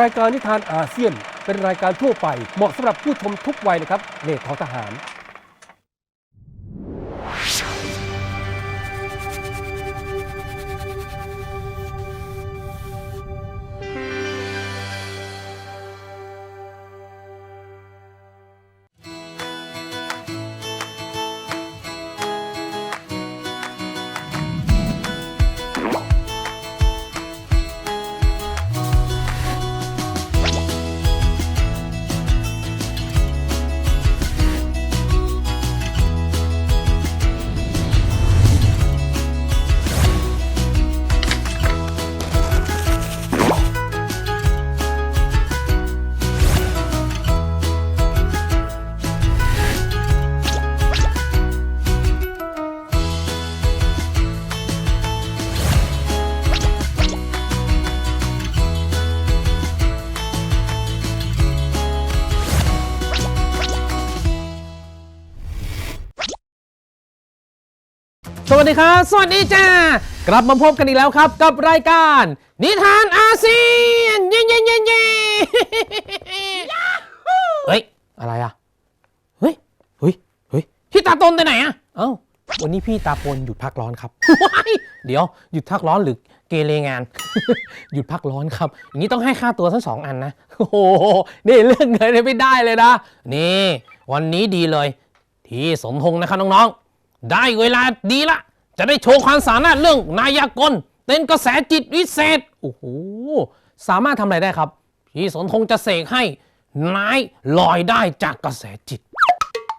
รายการนิทานอาเซียนเป็นรายการทั่วไปเหมาะสำหรับผู้ชมทุกวัยนะครับเลขทอทหาร สดีครับ สวัสดีจ้ากลับมาพบกันอีกแล้วครับ กับรายการ นิทานอาเซียนเย้เย้เย้เย้เฮ้ย อะไรอะ เฮ้ย เฮ้ย เฮ้ย พี่ตาตนไปไหนอะ เอ้า วันนี้พี่ตาปนหยุดพักร้อนครับ เดี๋ยวหยุดพักร้อนหรือเกเรงาน หยุดพักร้อนครับ อย่างนี้ต้องให้ค่าตัวทั้งสองอันนะ โอ้โห นี่เรื่องเงินไม่ได้เลยนะ นี่ วันนี้ดีเลย ที่สมพงษ์นะครับน้องๆ ได้เวลาดีละ จะได้โชว์ความสามารถเรื่องนายากลเป็นกระแสจิตวิเศษโอ้โหสามารถทำอะไรได้ครับ พี่สนธงจะเสกให้นายลอยได้จากกระแสจิต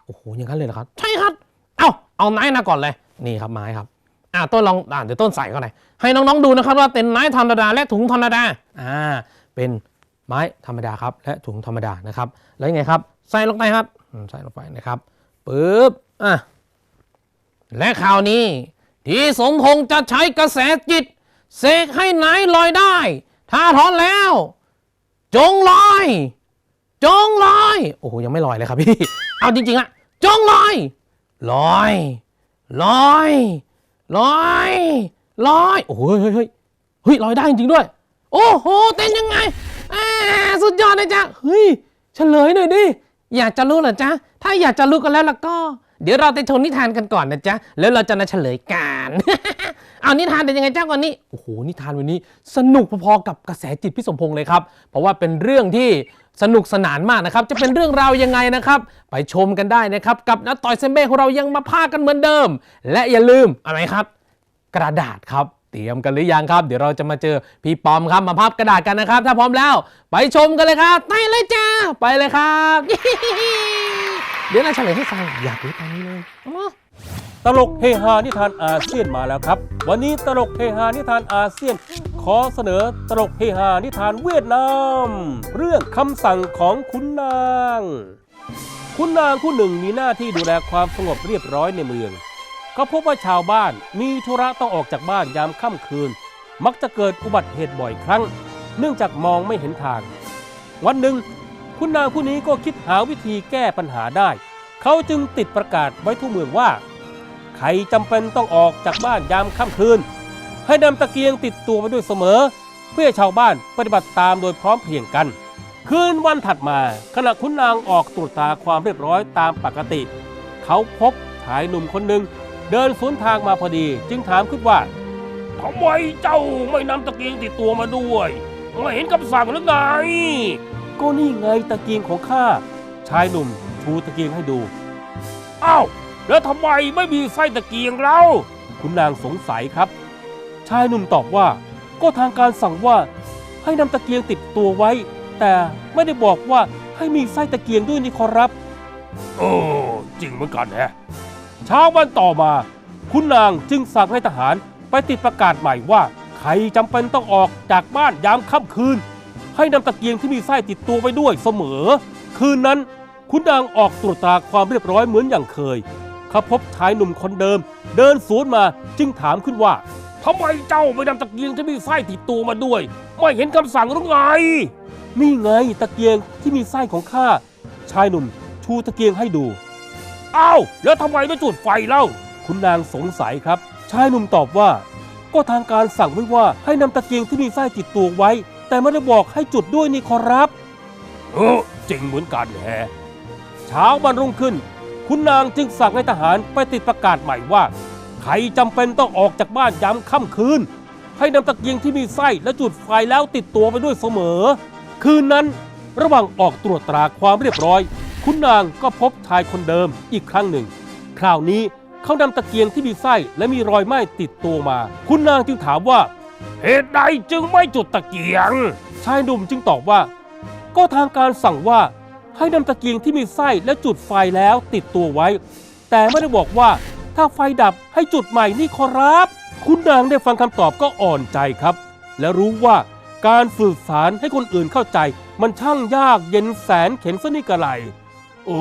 โอ้โหอย่างนั้นเลยเหรอครับ ใช่ครับ เอาเอาไม้มาก่อนเลยนี่ครับไม้ครับอ่าต้นลองอ่าเดี๋ยวต้นใส่เข้าไปให้น้องๆดูนะครับว่าเป็นไม้ธรรมดาและถุงธรรมดาอ่าเป็นไม้ธรรมดาครับ และถุงธรรมดานะครับ แล้วยังไงครับ ใส่ลงไปครับใส่ลงไปนะครับปึ๊บอะและคราวนี้ ที่สมพงษ์จะใช้กระแสจิต เสกให้นายลอยได้ ถ้าพร้อมแล้ว จงลอย จงลอย โอ้โหยังไม่ลอยเลยครับพี่ เอาจริงๆอะจงลอย ลอย ลอย ลอยลอยโอ้โหเฮ้ยเฮ้ยเฮ้ยลอยได้จริงด้วย โอ้โหเต้นยังไงสุดยอดเลยจ้ะเฮ้ยเฉลยหน่อยดิอยากจะรู้เหรอจ๊ะ ถ้าอยากจะรู้กันแล้วล่ะก็ เดี๋ยวเราไปชมนิทานกันก่อนนะจ๊ะ แล้วเราจะมาเฉลยกัน เอานิทานเป็นยังไงเจ้าวันนี้โอ้โห นิทานวันนี้สนุกพอๆกับกระแสจิตพี่สมพงษ์เลยครับ เพราะว่าเป็นเรื่องที่สนุกสนานมากนะครับ จะเป็นเรื่องราวยังไงนะครับ ไปชมกันได้นะครับ กับนัดต่อยเซมเบ้ของเรายังมาพากันเหมือนเดิม และอย่าลืมอะไรครับ กระดาษครับ เตรียมกันหรือยังครับ เดี๋ยวเราจะมาเจอพี่ปอมครับมาพับกระดาษกันนะครับ ถ้าพร้อมแล้ว ไปชมกันเลยครับไปเลยจ้าไปเลยครับ เดี๋ยวเราเฉลยให้ฟังอยากรู้ตอนนี้เลยตลกเฮฮานิทานอาเซียนมาแล้วครับ วันนี้ตลกเฮฮานิทานอาเซียน ขอเสนอตลกเฮฮานิทานเวียดนาม เรื่องคำสั่งของคุณนางคุณนางผู้หนึ่งมีหน้าที่ดูแลความสงบเรียบร้อยในเมือง ก็พบว่าชาวบ้านมีธุระต้องออกจากบ้านยามค่ำคืน มักจะเกิดอุบัติเหตุบ่อยครั้ง เนื่องจากมองไม่เห็นทาง วันหนึ่ง คุณนางผู้นี้ก็คิดหาวิธีแก้ปัญหาได้ เขาจึงติดประกาศไว้ทั่วเมืองว่า ใครจำเป็นต้องออกจากบ้านยามค่ำคืน ให้นำตะเกียงติดตัวไปด้วยเสมอ เพื่อชาวบ้านปฏิบัติตามโดยพร้อมเพรียงกัน คืนวันถัดมาขณะคุณนางออกตรวจตาความเรียบร้อยตามปกติ เขาพบชายหนุ่มคนหนึ่งเดินสวนทางมาพอดี จึงถามขึ้นว่าทำไมเจ้าไม่นำตะเกียงติดตัวมาด้วย ไม่เห็นคำสั่งหรือไง ก็นี่ไงตะเกียงของข้าชายหนุ่มชูตะเกียงให้ดูอ้าวแล้วทำไมไม่มีไส้ตะเกียงเราคุณนางสงสัยครับ ชายหนุ่มตอบว่า ก็ทางการสั่งว่าให้นำตะเกียงติดตัวไว้ แต่ไม่ได้บอกว่าให้มีไส้ตะเกียงด้วยนี่ขอรับโอ้จริงเหมือนกันแฮะเช้าวันต่อมา คุณนางจึงสั่งให้ทหารไปติดประกาศใหม่ว่า ใครจำเป็นต้องออกจากบ้านยามค่ำคืน ให้นำตะเกียงที่มีไส้ติดตัวไปด้วยเสมอ คืนนั้นคุณนางออกตรวจตราความเรียบร้อยเหมือนอย่างเคยเขาพบชายหนุ่มคนเดิม เดินสวนมาจึงถามขึ้นว่าทำไมเจ้าไม่นำตะเกียงที่มีไส้ติดตัวมาด้วย ไม่เห็นคำสั่งหรือไง นี่ไงตะเกียงที่มีไส้ของข้า ชายหนุ่มชูตะเกียงให้ดู อ้าวแล้วทำไมไม่จุดไฟเล่า คุณนางสงสัยครับ ชายหนุ่มตอบว่า ก็ทางการสั่งไว้ว่าให้นำตะเกียงที่มีไส้ติดตัวไว้ แต่ไม่ได้บอกให้จุดด้วยนี่ขอรับเออจริงเหมือนกันแฮะเช้าวันรุ่งขึ้น คุณนางจึงสั่งให้ทหารไปติดประกาศใหม่ว่า ใครจำเป็นต้องออกจากบ้านยามค่ำคืน ให้นำตะเกียงที่มีไส้และจุดไฟแล้วติดตัวไปด้วยเสมอ คืนนั้นระหว่างออกตรวจตราความเรียบร้อย คุณนางก็พบชายคนเดิมอีกครั้งหนึ่ง คราวนี้เขานำตะเกียงที่มีไส้และมีรอยไหม้ติดตัวมา คุณนางจึงถามว่า เหตุใดจึงไม่จุดตะเกียง ชายหนุ่มจึงตอบว่า ก็ทางการสั่งว่าให้นำตะเกียงที่มีไส้และจุดไฟแล้วติดตัวไว้ แต่ไม่ได้บอกว่าถ้าไฟดับให้จุดใหม่นี่ขอรับ คุณนางได้ฟังคำตอบก็อ่อนใจครับ และรู้ว่าการสื่อสารให้คนอื่นเข้าใจ มันช่างยากเย็นแสนเข็นซะนี่กะไหลโอ้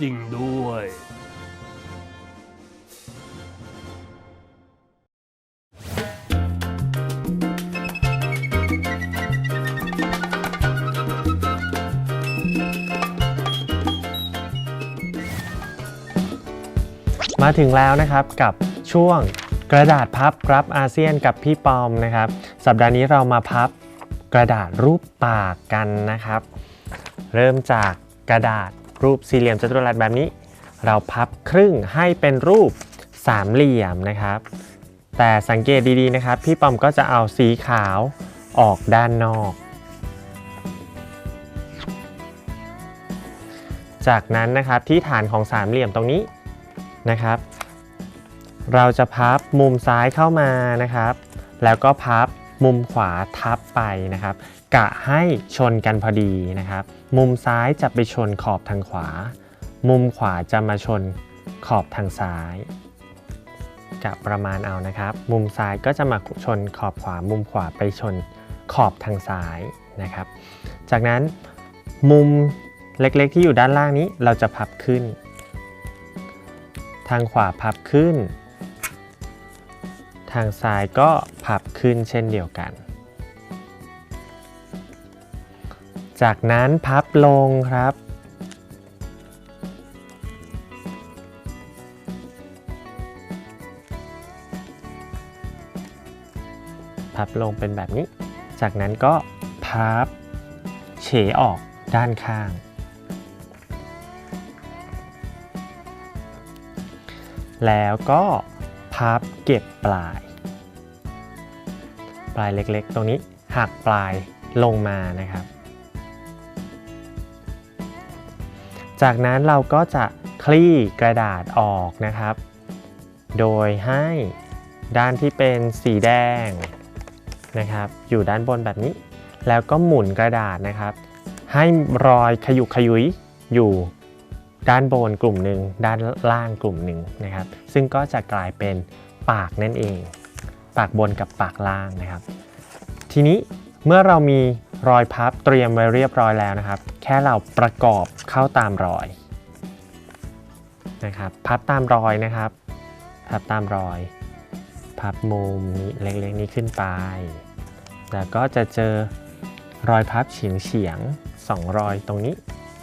จริงด้วย มาถึงแล้วนะครับกับช่วงกระดาษพับรับอาเซียนกับพี่ปอมนะครับ สัปดาห์นี้เรามาพับกระดาษรูปปากกันนะครับ เริ่มจากกระดาษรูปสี่เหลี่ยมจัตุรัสแบบนี้ เราพับครึ่งให้เป็นรูปสามเหลี่ยมนะครับ แต่สังเกตดีๆนะครับ พี่ปอมก็จะเอาสีขาวออกด้านนอก จากนั้นนะครับที่ฐานของสามเหลี่ยมตรงนี้ นะครับ เราจะพับมุมซ้ายเข้ามานะครับ แล้วก็พับมุมขวาทับไปนะครับ กะให้ชนกันพอดีนะครับ มุมซ้ายจะไปชนขอบทางขวา มุมขวาจะมาชนขอบทางซ้ายกะประมาณเอานะครับ มุมซ้ายก็จะมาชนขอบขวา มุมขวาไปชนขอบทางซ้ายนะครับ จากนั้นมุมเล็กๆที่อยู่ด้านล่างนี้เราจะพับขึ้น ทางขวาพับขึ้น ทางซ้ายก็พับขึ้นเช่นเดียวกัน จากนั้นพับลงครับ พับลงเป็นแบบนี้ จากนั้นก็พับเฉออกด้านข้าง แล้วก็พับเก็บปลาย ปลายเล็กๆ ตรงนี้หักปลายลงมานะครับ จากนั้นเราก็จะคลี่กระดาษออกนะครับ โดยให้ด้านที่เป็นสีแดงนะครับ อยู่ด้านบนแบบนี้ แล้วก็หมุนกระดาษนะครับ ให้รอยขยุกขยุยอยู่ ด้านบนกลุ่มหนึ่งด้านล่างกลุ่มหนึ่งนะครับ ซึ่งก็จะกลายเป็นปากนั่นเอง ปากบนกับปากล่างนะครับ ทีนี้เมื่อเรามีรอยพับเตรียมไว้เรียบร้อยแล้วนะครับ แค่เราประกอบเข้าตามรอยนะครับ พับตามรอยนะครับ พับตามรอย พับมุมนี้เล็กๆนี้ขึ้นไป แล้วก็จะเจอรอยพับเฉียงเฉียงๆสองรอยตรงนี้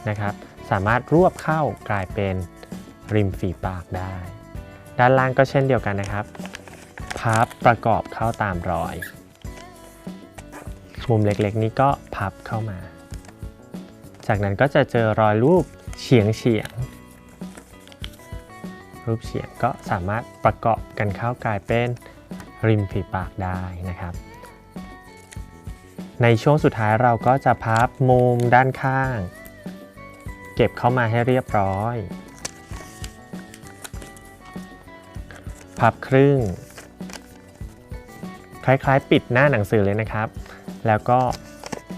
นะครับ สามารถรวบเข้ากลายเป็นริมฝีปากได้ ด้านล่างก็เช่นเดียวกันนะครับ พับประกอบเข้าตามรอย มุมเล็กๆ นี้ก็พับเข้ามา จากนั้นก็จะเจอรอยรูปเฉียงเฉียงๆรูปเฉียงก็สามารถประกอบกันเข้ากลายเป็นริมฝีปากได้นะครับ ในช่วงสุดท้ายเราก็จะพับมุมด้านข้าง เก็บเข้ามาให้เรียบร้อย พับครึ่ง คล้ายๆ ปิดหน้าหนังสือเลยนะครับ แล้วก็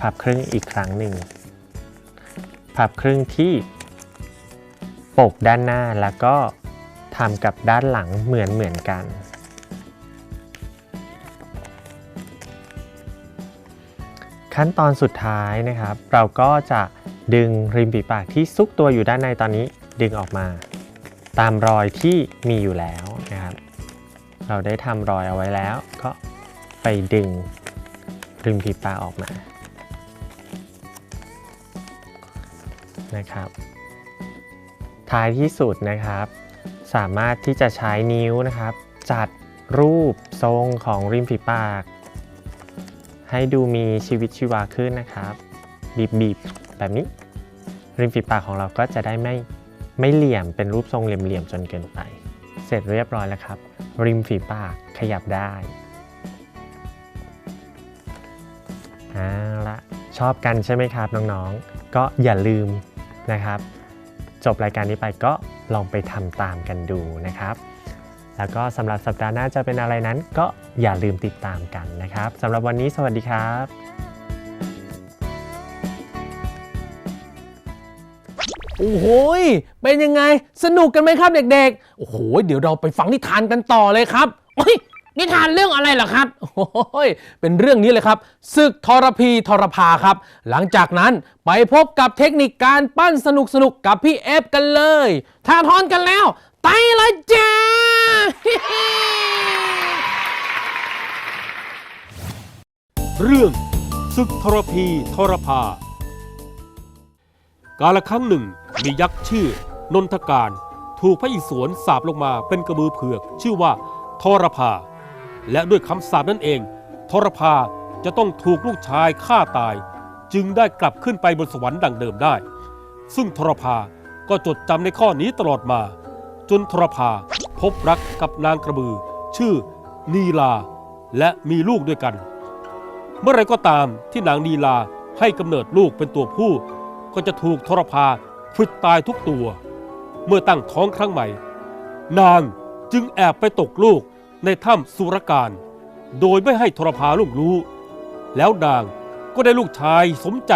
พับครึ่งอีกครั้งหนึ่ง พับครึ่งที่ปกด้านหน้าแล้วก็ทำกับด้านหลังเหมือนเหมือนๆกัน ขั้นตอนสุดท้ายนะครับ เราก็จะ ดึงริมฝีปากที่ซุกตัวอยู่ด้านในตอนนี้ดึงออกมา ตามรอยที่มีอยู่แล้วนะครับ เราได้ทำรอยเอาไว้แล้ว ก็ไปดึงริมฝีปากออกมานะครับ ท้ายที่สุดนะครับ สามารถที่จะใช้นิ้วนะครับ จัดรูปทรงของริมฝีปาก ให้ดูมีชีวิตชีวาขึ้นนะครับ บีบๆ แบบนี้ ริมฝีปากของเราก็จะได้ไม่ไม่เหลี่ยมเป็นรูปทรงเหลี่ยมๆจนเกินไป เสร็จเรียบร้อยแล้วครับ ริมฝีปากขยับได้เอาละชอบกันใช่ไหมครับน้องๆ ก็อย่าลืมนะครับ จบรายการนี้ไปก็ลองไปทำตามกันดูนะครับ แล้วก็สำหรับสัปดาห์หน้าจะเป็นอะไรนั้นก็อย่าลืมติดตามกันนะครับสำหรับวันนี้สวัสดีครับ โอ้โหเป็นยังไง สนุกกันไหมครับเด็กๆ โอ้โห เดี๋ยวเราไปฟังนิทานกันต่อเลยครับโอ้ยนิทานเรื่องอะไรล่ะครับ โอ้ย เป็นเรื่องนี้เลยครับ ศึกทรพีทรพาครับ หลังจากนั้นไปพบกับเทคนิคการปั้นสนุกๆกับพี่เอฟกันเลยท่าทอนกันแล้ว ไปเลยจ้า เรื่องศึกทรพีทรพา กาลครั้งหนึ่ง มียักษ์ชื่อนนทการ ถูกพระอิศวรสาบลงมาเป็นกระบือเผือก ชื่อว่าทรพา และด้วยคำสาปนั่นเอง ทรพาจะต้องถูกลูกชายฆ่าตาย จึงได้กลับขึ้นไปบนสวรรค์ดังเดิมได้ ซึ่งทรพาก็จดจำในข้อนี้ตลอดมา จนทรพาพบรักกับนางกระบือ ชื่อนีลา และมีลูกด้วยกัน เมื่อไรก็ตามที่นางนีลาให้กำเนิดลูกเป็นตัวผู้ ก็จะถูกทรพา ควิดตายทุกตัว เมื่อตั้งท้องครั้งใหม่ นางจึงแอบไปตกลูกในถ้ำสุรการ โดยไม่ให้ทรพาลูกรู้ แล้วนางก็ได้ลูกชายสมใจ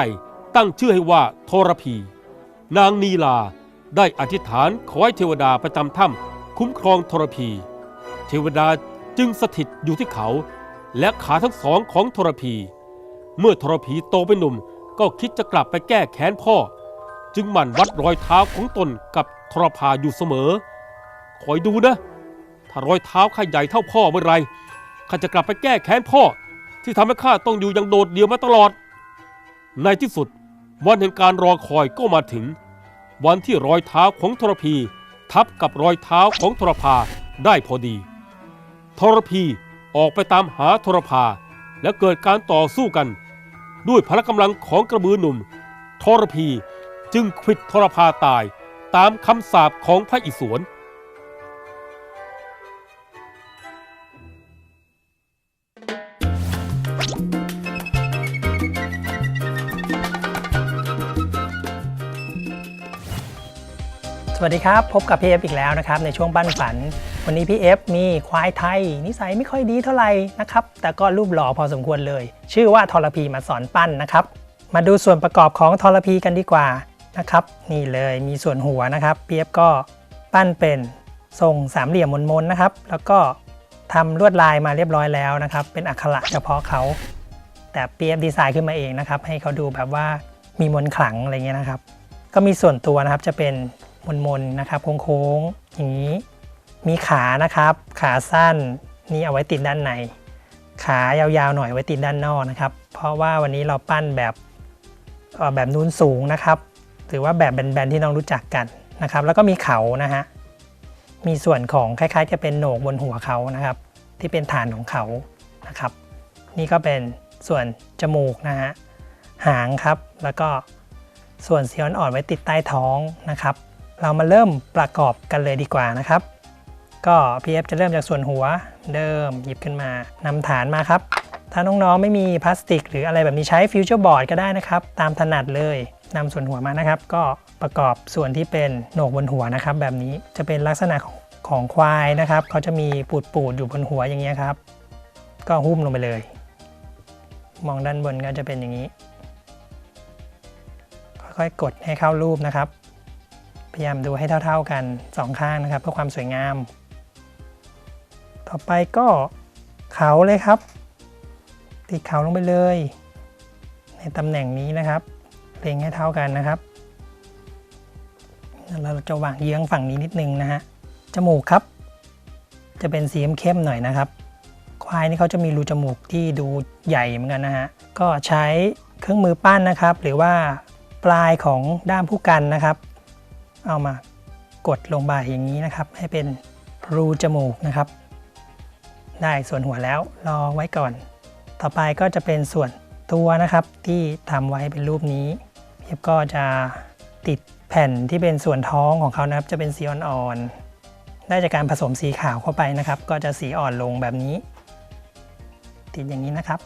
ตั้งชื่อให้ว่าทรพี นางนีลาได้อธิษฐานขอให้เทวดาประจำถ้ำคุ้มครองทรพี เทวดาจึงสถิตอยู่ที่เขา และขาทั้งสองของทรพี เมื่อทรพีโตเป็นหนุ่มก็คิดจะกลับไปแก้แค้นพ่อ จึงหมั่นวัดรอยเท้าของตนกับทรพาอยู่เสมอ คอยดูนะ ถ้ารอยเท้าข้าใหญ่เท่าพ่อเมื่อไรข้าจะกลับไปแก้แค้นพ่อ ที่ทำให้ข้าต้องอยู่อย่างโดดเดี่ยวมาตลอด ในที่สุดวันแห่งการรอคอยก็มาถึง วันที่รอยเท้าของทรพี ทับกับรอยเท้าของทรพาได้พอดี ทรพีออกไปตามหาทรพาและเกิดการต่อสู้กัน ด้วยพละกำลังของกระบือหนุ่มทรพี จึงควิดทรพาตายตามคำสาปของพระอิศวรสวัสดีครับ พบกับพี่เอฟอีกแล้วนะครับ ในช่วงปั้นฝัน วันนี้พี่เอฟมีควายไทย นิสัยไม่ค่อยดีเท่าไหร่นะครับ แต่ก็รูปหล่อพอสมควรเลย ชื่อว่าทรพีมาสอนปั้นนะครับ มาดูส่วนประกอบของทรพีกันดีกว่า นะครับ นี่เลยมีส่วนหัวนะครับพี่เอฟก็ปั้นเป็นทรงสามเหลี่ยมมนๆนะครับ แล้วก็ทำลวดลายมาเรียบร้อยแล้วนะครับ เป็นอักขระเฉพาะเขา แต่พีเอฟดีไซน์ขึ้นมาเองนะครับ ให้เขาดูแบบว่ามีมนขลังอะไรเงี้ยนะครับ ก็มีส่วนตัวนะครับจะเป็นมนๆนะครับโค้งๆอย่างนี้ มีขานะครับ ขาสั้นนี่เอาไว้ติดด้านใน ขายาวๆหน่อยไว้ติดด้านนอกนะครับ เพราะว่าวันนี้เราปั้นแบบแบบนูนสูงนะครับ หรือว่าแบบแบนๆที่น้องรู้จักกันนะครับ แล้วก็มีเขานะฮะ มีส่วนของคล้ายๆ จะเป็นโหนกบนหัวเขานะครับ ที่เป็นฐานของเขานะครับ นี่ก็เป็นส่วนจมูกนะฮะ หางครับ แล้วก็ส่วนสีอ่อนๆไว้ติดใต้ท้องนะครับ เรามาเริ่มประกอบกันเลยดีกว่านะครับ ก็พีเอฟจะเริ่มจากส่วนหัวเดิมหยิบขึ้นมานำฐานมาครับ ถ้าน้องๆไม่มีพลาสติก หรืออะไรแบบนี้ใช้ฟิวเจอร์บอร์ดก็ได้นะครับ ตามถนัดเลย นำส่วนหัวมานะครับ ก็ประกอบส่วนที่เป็นโหนกบนหัวนะครับ แบบนี้จะเป็นลักษณะของของควายนะครับเขาจะมีปูดๆอยู่บนหัวอย่างเงี้ยครับ ก็หุ้มลงไปเลย มองด้านบนก็จะเป็นอย่างนี้ ค่อยๆกดให้เข้ารูปนะครับ พยายามดูให้เท่า ๆกันสองข้างนะครับ เพื่อความสวยงาม ต่อไปก็เขาเลยครับ ติดเขาลงไปเลย ในตำแหน่งนี้นะครับ เล็งให้เท่ากันนะครับเราจะวางเยื้องฝั่งนี้นิดนึงนะฮะจมูกครับ จะเป็นสีเข้มๆหน่อยนะครับ ควายนี่เขาจะมีรูจมูกที่ดูใหญ่เหมือนกันนะฮะก็ใช้เครื่องมือปั้นนะครับ หรือว่าปลายของด้ามผู้กันนะครับ เอามากดลงไปอย่างนี้นะครับ ให้เป็นรูจมูกนะครับ ได้ส่วนหัวแล้วรอไว้ก่อน ต่อไปก็จะเป็นส่วนตัวนะครับที่ทำไว้เป็นรูปนี้ เอฟก็จะติดแผ่นที่เป็นส่วนท้องของเขานะครับ จะเป็นสีอ่อนๆ ได้จากการผสมสีขาวเข้าไปนะครับ ก็จะสีอ่อนลงแบบนี้ ติดอย่างนี้นะครับ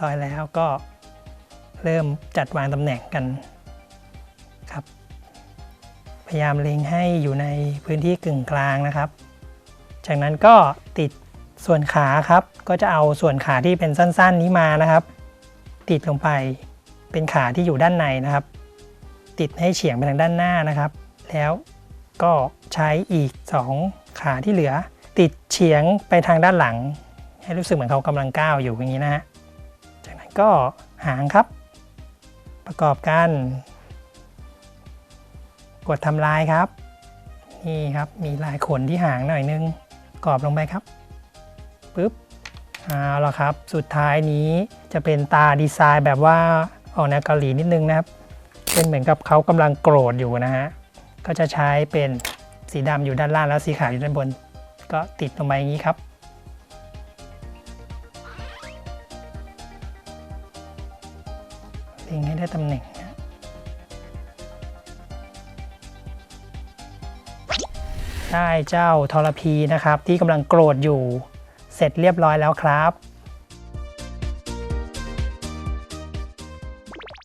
ร้อยแล้วก็เริ่มจัดวางตำแหน่งกันครับ พยายามเล็งให้อยู่ในพื้นที่กึ่งกลางนะครับ จากนั้นก็ติดส่วนขาครับ ก็จะเอาส่วนขาที่เป็นสั้น ๆ นี้มานะครับ ติดลงไป เป็นขาที่อยู่ด้านในนะครับ ติดให้เฉียงไปทางด้านหน้านะครับ แล้วก็ใช้อีก 2 ขาที่เหลือ ติดเฉียงไปทางด้านหลัง ให้รู้สึกเหมือนเขากำลังก้าวอยู่อย่างนี้นะฮะจากนั้นก็หางครับ ประกอบกันกดทำลายครับ นี่ครับมีลายขนที่หางหน่อยนึงกรอบลงไปครับปึ๊บ เอาละครับ สุดท้ายนี้จะเป็นตาดีไซน์แบบว่าออกแนวเกาหลีนิดนึงนะครับ เป็นเหมือนกับเขากำลังโกรธอยู่นะฮะ ก็จะใช้เป็นสีดำอยู่ด้านล่างแล้วสีขาวอยู่ด้านบน ก็ติดลงไปอย่างนี้ครับเล็งให้ได้ตำแหน่งนะได้เจ้าทรพีนะครับ ที่กำลังโกรธอยู่ เสร็จเรียบร้อยแล้วครับ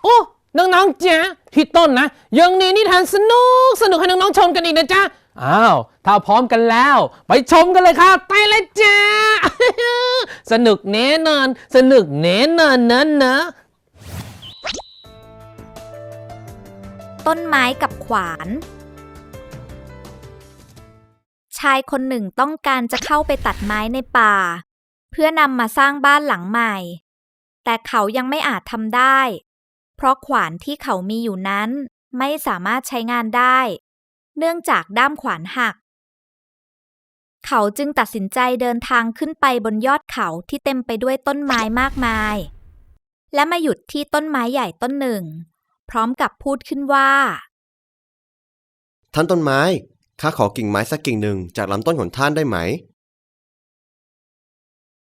โอ้น้องๆจ๊ะพี่ต้นนะ ยังมีนิทานสนุกสนุกให้น้องๆชมกันอีกนะจ๊ะอ้าว ถ้าพร้อมกันแล้ว ไปชมกันเลยครับไปเลยจ้า สนุกแน่นอน สนุกแน่นอนนะนะ ต้นไม้กับขวาน ชายคนหนึ่งต้องการจะเข้าไปตัดไม้ในป่า เพื่อนำมาสร้างบ้านหลังใหม่ แต่เขายังไม่อาจทำได้ เพราะขวานที่เขามีอยู่นั้น ไม่สามารถใช้งานได้ เนื่องจากด้ามขวานหัก เขาจึงตัดสินใจเดินทางขึ้นไปบนยอดเขาที่เต็มไปด้วยต้นไม้มากมาย และมาหยุดที่ต้นไม้ใหญ่ต้นหนึ่ง พร้อมกับพูดขึ้นว่า ท่านต้นไม้ ข้าขอกิ่งไม้สักกิ่งหนึ่งจากลำต้นของท่านได้ไหม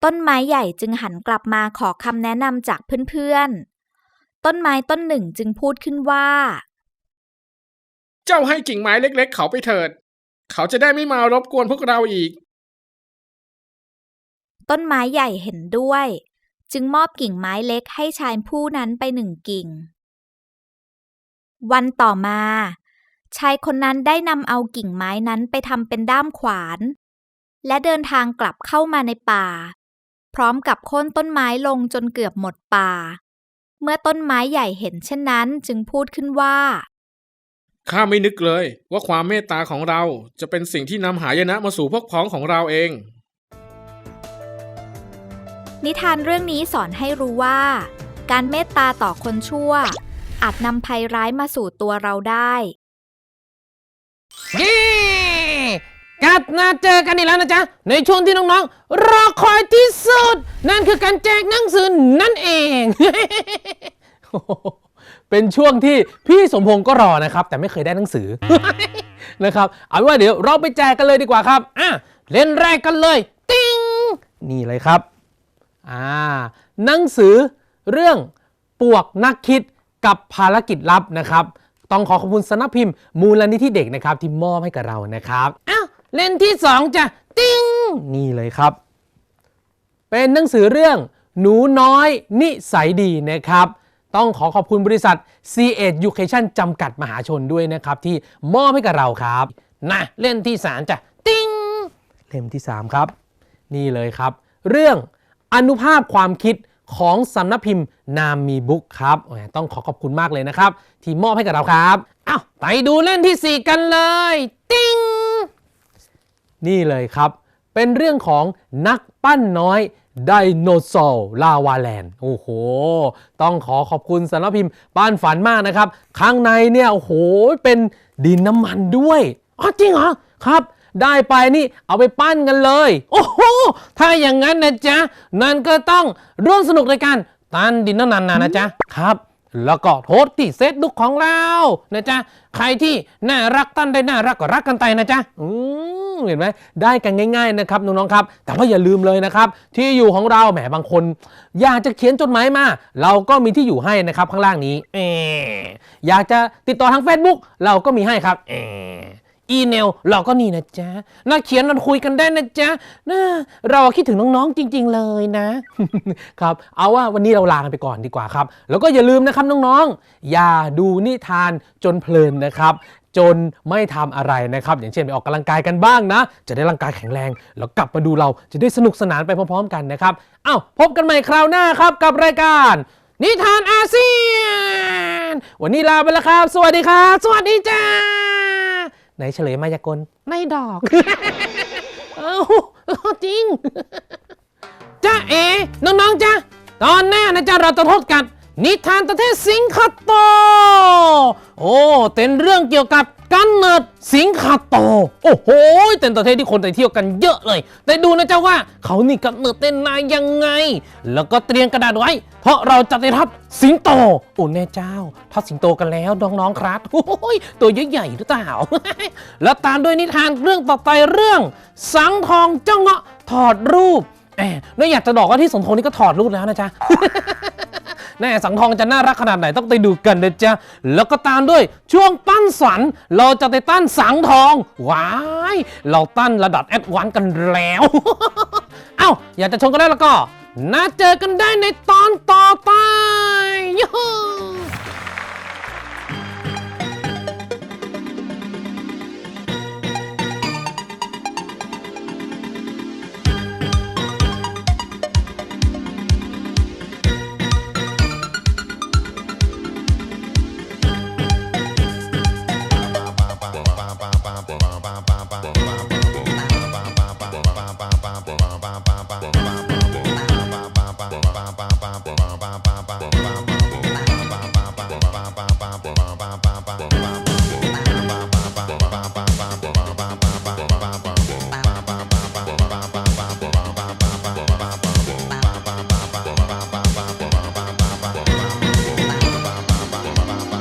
ต้นไม้ใหญ่จึงหันกลับมาขอคำแนะนำจากเพื่อนๆ ต้นไม้ต้นหนึ่งจึงพูดขึ้นว่า เจ้าให้กิ่งไม้เล็กๆ เขาไปเถิด เขาจะได้ไม่มารบกวนพวกเราอีก ต้นไม้ใหญ่เห็นด้วย จึงมอบกิ่งไม้เล็กให้ชายผู้นั้นไปหนึ่งกิ่ง วันต่อมา ชายคนนั้นได้นำเอากิ่งไม้นั้นไปทำเป็นด้ามขวาน และเดินทางกลับเข้ามาในป่า พร้อมกับโค่นต้นไม้ลงจนเกือบหมดป่า เมื่อต้นไม้ใหญ่เห็นเช่นนั้นจึงพูดขึ้นว่า ข้าไม่นึกเลยว่าความเมตตาของเราจะเป็นสิ่งที่นำหายนะมาสู่พวกพ้องของเราเอง นิทานเรื่องนี้สอนให้รู้ว่า การเมตตาต่อคนชั่วอาจนำภัยร้ายมาสู่ตัวเราได้ เย้กลับมาเจอกันอีกแล้วนะจ๊ะ ในช่วงที่น้องๆ รอคอยที่สุด นั่นคือการแจกหนังสือนั่นเอง เป็นช่วงที่พี่สมพงศ์ก็รอนะครับ แต่ไม่เคยได้หนังสือนะครับ เอาว่าเดี๋ยวเราไปแจกกันเลยดีกว่าครับอะเล่นแรกกันเลย ติ้งนี่เลยครับอ่าหนังสือเรื่องปวกนักคิดกับภารกิจลับนะครับ ต้องขอขอบคุณสนักพิมพ์ มูลนิธิเด็กนะครับที่มอบให้กับเรานะครับอ้าวเล่นที่สองจ้ะติ้งนี่เลยครับ เป็นหนังสือเรื่องหนูน้อยนิสัยดีนะครับ ต้องขอขอบคุณบริษัท C Education จำกัดมหาชนด้วยนะครับ ที่มอบให้กับเราครับนะเล่นที่สามจ้ะติ้งเล่มที่สามครับ นี่เลยครับ เรื่องอนุภาพความคิด ของสำนักพิมพ์นามีบุ๊กครับ ต้องขอขอบคุณมากเลยนะครับ ที่มอบให้กับเราครับอ้าวไปดูเล่นที่ 4 กันเลย ติ้ง นี่เลยครับ เป็นเรื่องของนักปั้นน้อยไดโนเสาร์ลาวาแลนด์โอ้โห ต้องขอขอบคุณสำนักพิมพ์บ้านฝันมากนะครับ ข้างในเนี่ย โอ้โห เป็นดินน้ำมันด้วย อ๋อ จริงเหรอ ครับ ได้ไปนี่เอาไปปั้นกันเลย โอ้โห ถ้าอย่างนั้นนะจ๊ะ นั่นก็ต้องร่วมสนุกในการตันดินนันนะนะจ๊ะ ครับ แล้วก็โพสต์ที่เฟซบุ๊กของเรานะจ๊ะ ใครที่น่ารักตั้นได้น่ารักก็รักกันไปนะจ๊ะ อืมเห็นไหมได้กันง่าย ๆนะครับน้องๆครับ แต่ว่าอย่าลืมเลยนะครับ ที่อยู่ของเราแหมบางคน อยากจะเขียนจดหมายมา เราก็มีที่อยู่ให้นะครับข้างล่างนี้เอออยากจะติดต่อทาง Facebook เราก็มีให้ครับเออ อีเมล เราก็นี่นะจ๊ะน่าเขียนนันคุยกันได้นะจ๊ะนะเราคิดถึงน้องๆจริง ๆ เลยนะครับ เอาว่าวันนี้เราลากันไปก่อนดีกว่าครับ แล้วก็อย่าลืมนะครับน้องๆ อย่าดูนิทานจนเพลินนะครับจนไม่ทำอะไรนะครับ อย่างเช่นไปออกกำลังกายกันบ้างนะ จะได้ร่างกายแข็งแรง แล้วกลับมาดูเราจะได้สนุกสนานไปพร้อมๆกันนะครับเอ้าพบกันใหม่คราวหน้าครับกับรายการ นิทานอาเซียน วันนี้ลาไปแล้วครับ สวัสดีครับ สวัสดีจ้า ไหนเฉลยมายากลไม่ดอก เอ้าจริงจ้าเอ๋น้องๆจ้าตอนหน้านะจ๊ะเราจะพบกับนิทานประเทศสิงคโปร์โอ้เป็นเรื่องเกี่ยวกับ กำเนิดสิงคโปร์โอ้โหเป็นประเทศที่คนไปเที่ยวกันเยอะเลย แต่ดูนะเจ๊ะว่าเขานี่กำเนิดเต้นมายังไง แล้วก็เตรียมกระดาษไว้ เพราะเราจะได้ทับสิงโตโอ้แน่เจ้าทับสิงโตกันแล้วน้องๆครับโอ้ยตัวใหญ่ๆหรือเปล่า แล้วตามด้วยนิทานเรื่องต่อไปเรื่อง สังทองเจ้าเงาะถอดรูป แล้วอยากจะบอกว่าที่สมพงษ์นี่ก็ถอดรูปแล้วนะจ๊ะ แน่สังทองจะน่ารักขนาดไหนต้องไปดูกันนะจ๊ะ แล้วก็ตามด้วยช่วงปั้นสัน เราจะไปตั้นสังทองว้ายเราตั้นระดับแอดวานซ์กันแล้ว เอ้า อยากจะชมกันได้แล้วก็น่าเจอกันได้ในตอนต่อไปยู